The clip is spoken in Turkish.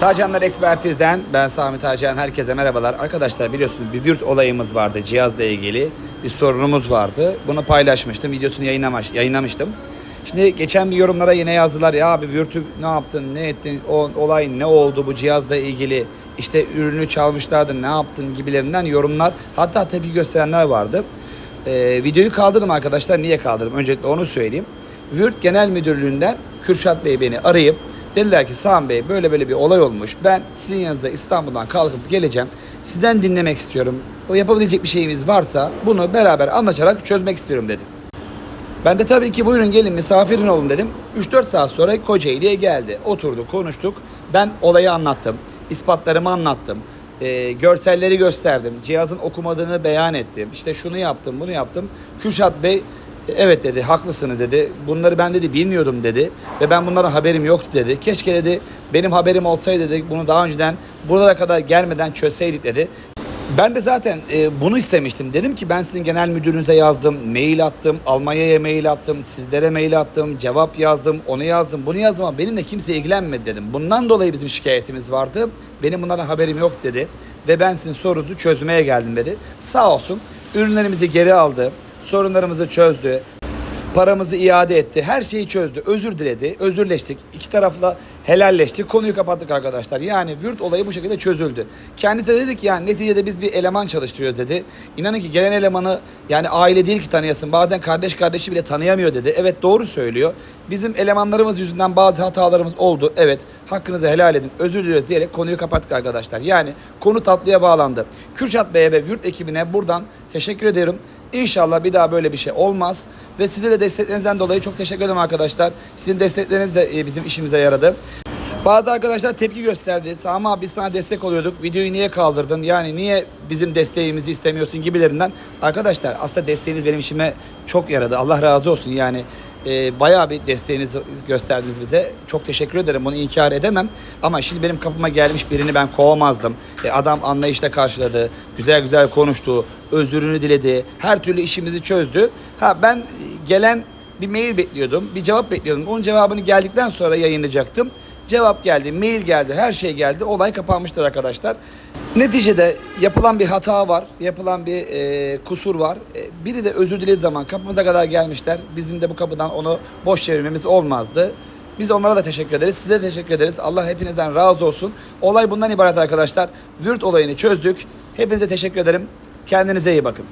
Tacanlar Ekspertiz'den ben Sami Tacan. Herkese merhabalar. Arkadaşlar biliyorsunuz bir bürt olayımız vardı cihazla ilgili. Bir sorunumuz vardı. Bunu paylaşmıştım. Videosunu yayınlamış, yayınlamıştım. Şimdi geçen bir yorumlara yine yazdılar. Ya abi vürtü ne yaptın, ne ettin, o olay ne oldu bu cihazla ilgili? İşte ürünü çalmışlardı, ne yaptın gibilerinden yorumlar. Hatta tepki gösterenler vardı. Ee, videoyu kaldırdım arkadaşlar. Niye kaldırdım? Öncelikle onu söyleyeyim. Vürt Genel Müdürlüğü'nden Kürşat Bey beni arayıp dediler ki Sami Bey böyle böyle bir olay olmuş. Ben sizin yanınıza İstanbul'dan kalkıp geleceğim. Sizden dinlemek istiyorum. O yapabilecek bir şeyimiz varsa bunu beraber anlaşarak çözmek istiyorum dedim. Ben de tabii ki buyurun gelin misafirin olun dedim. 3-4 saat sonra Kocaeli'ye geldi. Oturduk konuştuk. Ben olayı anlattım. ispatlarımı anlattım. Ee, görselleri gösterdim. Cihazın okumadığını beyan ettim. İşte şunu yaptım bunu yaptım. Kürşat Bey evet dedi haklısınız dedi. Bunları ben dedi bilmiyordum dedi. Ve ben bunlara haberim yoktu dedi. Keşke dedi benim haberim olsaydı dedi. Bunu daha önceden buralara kadar gelmeden çözseydik dedi. Ben de zaten e, bunu istemiştim. Dedim ki ben sizin genel müdürünüze yazdım, mail attım, Almanya'ya mail attım, sizlere mail attım, cevap yazdım, onu yazdım, bunu yazdım ama benimle kimse ilgilenmedi dedim. Bundan dolayı bizim şikayetimiz vardı. Benim bunlardan haberim yok dedi. Ve ben sizin sorunuzu çözmeye geldim dedi. Sağ olsun ürünlerimizi geri aldı, sorunlarımızı çözdü. Paramızı iade etti. Her şeyi çözdü. Özür diledi. Özürleştik. İki tarafla helalleştik. Konuyu kapattık arkadaşlar. Yani Vürt olayı bu şekilde çözüldü. Kendisi de dedi ki yani neticede biz bir eleman çalıştırıyoruz dedi. İnanın ki gelen elemanı yani aile değil ki tanıyasın. Bazen kardeş kardeşi bile tanıyamıyor dedi. Evet doğru söylüyor. Bizim elemanlarımız yüzünden bazı hatalarımız oldu. Evet hakkınızı helal edin. Özür dileriz diyerek konuyu kapattık arkadaşlar. Yani konu tatlıya bağlandı. Kürşat Bey'e ve Vürt ekibine buradan teşekkür ediyorum. İnşallah bir daha böyle bir şey olmaz. Ve size de desteklerinizden dolayı çok teşekkür ederim arkadaşlar. Sizin destekleriniz de e, bizim işimize yaradı. Bazı arkadaşlar tepki gösterdi. Sami abi biz sana destek oluyorduk. Videoyu niye kaldırdın? Yani niye bizim desteğimizi istemiyorsun gibilerinden. Arkadaşlar aslında desteğiniz benim işime çok yaradı. Allah razı olsun yani. E, bayağı bir desteğinizi gösterdiniz bize. Çok teşekkür ederim. Bunu inkar edemem. Ama şimdi benim kapıma gelmiş birini ben kovamazdım. E, adam anlayışla karşıladı. Güzel güzel konuştu. Özürünü diledi. Her türlü işimizi çözdü. Ha ben e, gelen bir mail bekliyordum. Bir cevap bekliyordum. Onun cevabını geldikten sonra yayınlayacaktım. Cevap geldi, mail geldi, her şey geldi. Olay kapanmıştır arkadaşlar. Neticede yapılan bir hata var, yapılan bir e, kusur var. E, biri de özür dilediği zaman kapımıza kadar gelmişler. Bizim de bu kapıdan onu boş çevirmemiz olmazdı. Biz onlara da teşekkür ederiz. Size de teşekkür ederiz. Allah hepinizden razı olsun. Olay bundan ibaret arkadaşlar. Vürt olayını çözdük. Hepinize teşekkür ederim. Kendinize iyi bakın.